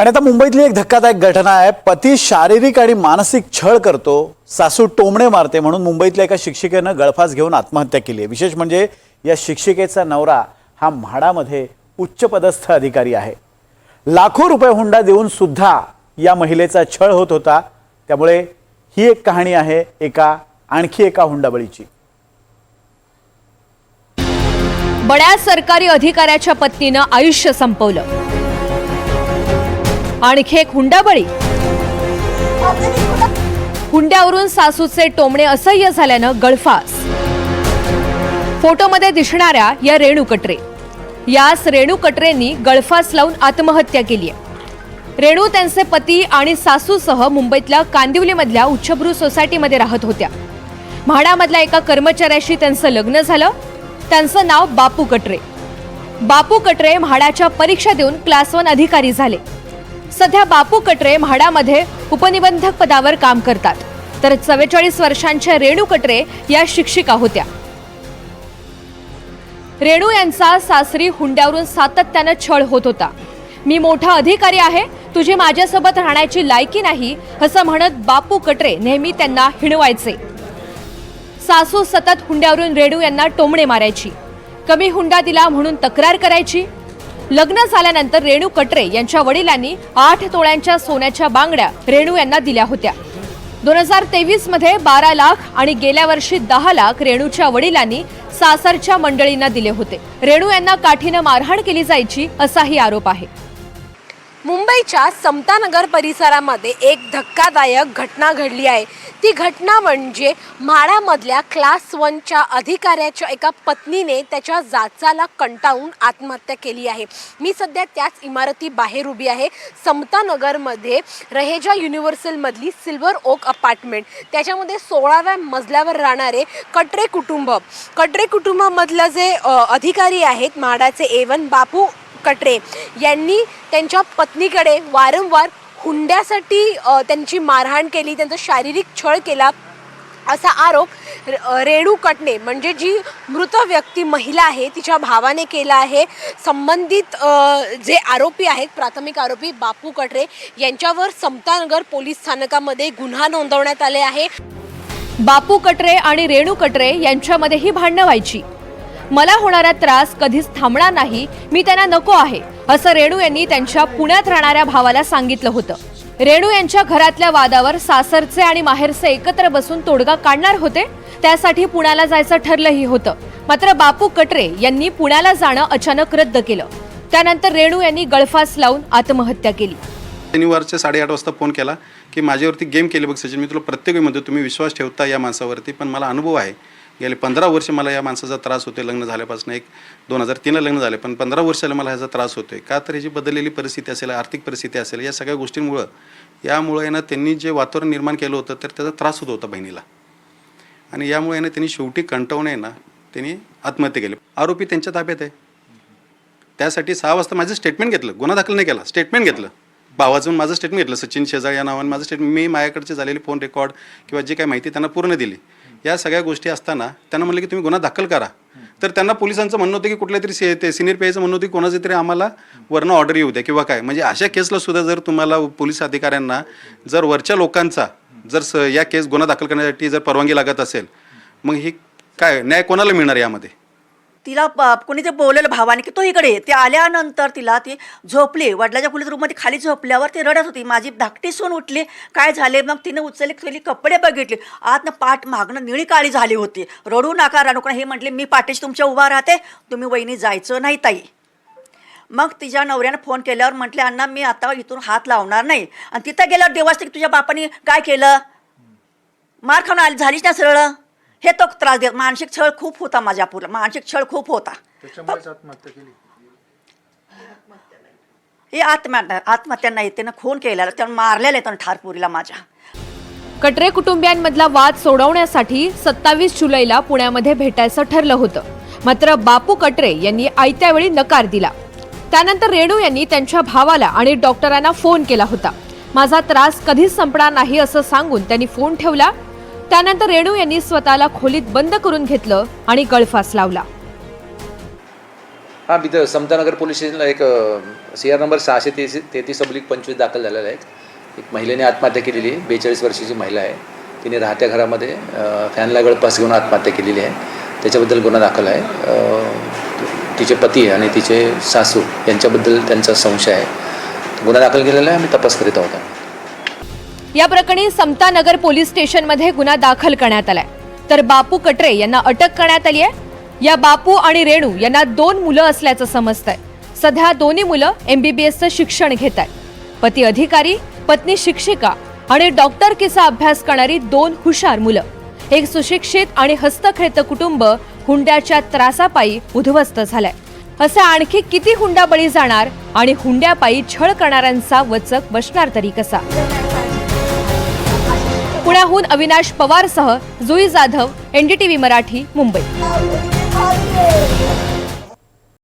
आणि आता मुंबईतली एक धक्कादायक घटना आहे. पती शारीरिक आणि मानसिक छळ करतो. सासू टोमणे मारते म्हणून मुंबईतल्या एका शिक्षिकेनं गळफास घेऊन आत्महत्या केली आहे. विशेष म्हणजे या शिक्षिकेचा नवरा हा म्हाडामध्ये उच्चपदस्थ अधिकारी आहे. लाखो रुपये हुंडा देऊन सुद्धा या महिलेचा छळ होत होता. त्यामुळे ही एक कहाणी आहे एका आणखी एका हुंडाबळीची. बड्या सरकारी अधिकाऱ्याच्या पत्नीनं आयुष्य संपवलं. आणखी एक हुंडाबळी. हुंड्यावरून सासूचे टोमणे असह्य झाल्यानं गळफास. फोटोमध्ये दिसणाऱ्या या रेणू कटरे. यास रेणू कटरेंनी गळफास लावून आत्महत्या केली आहे. रेणू त्यांचे पती आणि सासूसह मुंबईतल्या कांदिवलीमधल्या उच्चभ्रू सोसायटीमध्ये राहत होत्या. म्हाडामधल्या एका कर्मचाऱ्याशी त्यांचं लग्न झालं. त्यांचं नाव बापू कटरे. बापू कटरे म्हाडाच्या परीक्षा देऊन क्लास वन अधिकारी झाले. सध्या बापू कटरे म्हाडामध्ये उपनिबंधक पदावर काम करतात. तर चव्वेचाळीस वर्षांच्या रेणू कटरे या शिक्षिका होत्या. रेणू यांचा सासरी हुंड्यावरून सातत्यानं छळ होत होता. मी मोठा अधिकारी आहे तुझी माझ्यासोबत राहण्याची लायकी नाही असं म्हणत बापू कटरे नेहमी त्यांना हिणवायचे. सासू सतत हुंड्यावरून रेणू यांना टोमणे मारायची. कमी हुंडा दिला म्हणून तक्रार करायची लग्न झाल्यानंतर रेणू कटरे यांच्या वडिलांनी आठ तोळ्यांच्या सोन्याच्या बांगड्या रेणू यांना दिल्या होत्या. दोन हजार तेवीसमध्ये बारा लाख आणि गेल्या वर्षी दहा लाख रेणूच्या वडिलांनी सासरच्या मंडळींना दिले होते. रेणू यांना काठीनं मारहाण केली जायची असाही आरोप आहे. मुंबईच्या समतानगर परिसरामध्ये एक धक्कादायक घटना घडली आहे. ती घटना म्हणजे म्हाडामधल्या क्लास वनच्या अधिकाऱ्याच्या एका पत्नीने त्याच्या जाचाला कंटाळून आत्महत्या केली आहे. मी सध्या त्याच इमारती बाहेर उभी आहे. समतानगरमध्ये रहेजा युनिव्हर्सलमधली सिल्वर ओक अपार्टमेंट. त्याच्यामध्ये सोळाव्या मजल्यावर राहणारे कटरे कुटुंब. कटरे कुटुंबामधलं जे अधिकारी आहेत म्हाडाचे एवन बापू कटरे यांनी त्यांच्या पत्नीकडे वारंवार हुंड्यासाठी त्यांची मारहाण केली त्यांचा शारीरिक छळ केला असा आरोप र- रेणू कटणे म्हणजे जी मृत व्यक्ती महिला आहे तिच्या भावाने केला आहे. संबंधित जे आरोपी आहेत प्राथमिक आरोपी बापू कटरे यांच्यावर समतानगर पोलीस स्थानकामध्ये गुन्हा नोंदवण्यात आले आहे. बापू कटरे आणि रेणू कटरे यांच्यामध्येही भांडणं व्हायची. मला होणारा त्रास कधीच थांबणार नाही मी त्यांना नको आहे असं रेणू यांनी त्यांच्या पुण्यात राहणाऱ्या भावाला सांगितलं होतं. रेणू यांच्या घरातल्या वादावर सासरचे आणि माहेरचे एकत्र बसून तोडगा काढणार होते त्यासाठी पुण्याला जायचं ठरलंही होतं. मात्र बापू कटरे यांनी पुण्याला जाणं अचानक रद्द केलं. त्यानंतर रेणू यांनी गळफास लावून आत्महत्या केली. शनिवारच्या साडेआठ वाजता फोन केला की माझ्यावरती गेम केले बघ सचिन मी तुला प्रत्येक वेळी म्हणतो तुम्ही विश्वास ठेवता या माणसावरती पण मला अनुभव आहे गेले पंधरा वर्ष मला या माणसाचा त्रास होतोय लग्न झाल्यापासून एक दोन हजार तीनला लग्न झाले पण पंधरा वर्षाला मला ह्याचा त्रास होतोय. का तर ह्याची बदललेली परिस्थिती असेल आर्थिक परिस्थिती असेल या सगळ्या गोष्टींमुळं यामुळं आहे ना त्यांनी जे वातावरण निर्माण केलं होतं तर त्याचा त्रास होत होता बहिणीला. आणि यामुळे आहे ना त्यांनी शेवटी कंटावणे ना त्यांनी आत्महत्या केली. आरोपी त्यांच्या ताब्यात आहे. त्यासाठी सहा वाजता माझं स्टेटमेंट घेतलं गुन्हा दाखल नाही केला स्टेटमेंट घेतलं. भावाचं माझं स्टेटमेंट घेतलं सचिन शेजाळ या नावाने माझं स्टेटमेंट मी माझ्याकडचे झालेली फोन रेकॉर्ड किंवा जे काही माहिती त्यांना पूर्ण दिली. या सगळ्या गोष्टी असताना त्यांना म्हणलं की तुम्ही गुन्हा दाखल करा. तर त्यांना पोलिसांचं म्हणणं होतं की कुठल्या तरी से ते सिनियर पीआयचं म्हणणं होतं की कोणाचं तरी आम्हाला वरनं ऑर्डर येऊ द्या किंवा काय. म्हणजे अशा केसला सुद्धा जर तुम्हाला पोलीस अधिकाऱ्यांना जर वरच्या लोकांचा जर स या केस गुन्हा दाखल करण्यासाठी जर परवानगी लागत असेल मग ही काय न्याय कोणाला मिळणार यामध्ये? तिला प- कोणी ते बोललेलं भावाने की तो इकडे ये. ते आल्यानंतर तिला ती झोपली. वडिलाच्या खोलीत रूममध्ये खाली झोपल्यावर ती रडत होती. माझी धाकटी सून उठली. काय झाले? मग तिने उचलली गेली कपडे बघितले. आतनं पाठ मागणं निळी काळी झाली होती. रडू नका रडू नका हे म्हटले. मी पाठीशी तुमच्या उभा राहते. तुम्ही वहिनी जायचं नाही ताई. मग तिच्या नवऱ्यानं फोन केल्यावर म्हटले अण्णा मी आता इथून हात लावणार नाही. आणि तिथं गेल्यावर देवास तुझ्या बापाने काय केलं? मार खाऊन आली झालीच ना सरळ? हे तो त्रास देत. मानसिक छळ खूप होता माझ्या पुढं. मानसिक छळ खूप होता. हे आत्महत्या आत्महत्या नाही त्यानं खून केलेला त्यानं मारलेलं आहे त्यानं ठारपुरीला माझ्या. कटरे कुटुंबियांमधला वाद सोडवण्यासाठी सत्तावीस जुलैला पुण्यामध्ये भेटायचं ठरलं होतं. मात्र बापू कटरे यांनी आयत्या वेळी नकार दिला. त्यानंतर रेणू यांनी त्यांच्या भावाला आणि डॉक्टरांना फोन केला होता. माझा त्रास कधीच संपणार नाही असं सांगून त्यांनी फोन ठेवला त्यानंतर रेणू यांनी स्वतःला खोलीत बंद करून घेतलं आणि गळफास लावला. हां तिथं समतानगर पोलीस स्टेशनला एक सी आर नंबर सहाशे तेस तेहतीस अब्लिक पंचवीस दाखल झालेला आहे. एक महिलेने आत्महत्या केलेली आहे बेचाळीस वर्षाची महिला आहे. तिने राहत्या घरामध्ये फॅनला गळपास घेऊन आत्महत्या केलेली आहे. त्याच्याबद्दल गुन्हा दाखल आहे. तिचे पती आणि तिचे सासू यांच्याबद्दल त्यांचा संशय आहे. गुन्हा दाखल केलेला आहे आम्ही तपास करीत आहोत. या प्रकरणी समतानगर पोलीस स्टेशनमध्ये गुन्हा दाखल करण्यात आलाय. तर बापू कटरे यांना अटक करण्यात आली आहे. या बापू आणि रेणू यांना दोन मुलं असल्याचं समजतंय. सध्या दोन्ही मुलं एमबीबीएसचं शिक्षण घेत आहेत पती अधिकारी पत्नी शिक्षिका आणि डॉक्टर किसा अभ्यास करणारी दोन हुशार मुलं. एक सुशिक्षित आणि हस्तखेळतं कुटुंब हुंड्याच्या त्रासापायी उद्ध्वस्त झालंय. असं आणखी किती हुंडा बळी जाणार आणि हुंड्यापायी छळ करणाऱ्यांचा वचक बसणार तरी कसा? पुण्याहून अविनाश पवारसह जुई जाधव एनडीटीव्ही मराठी मुंबई.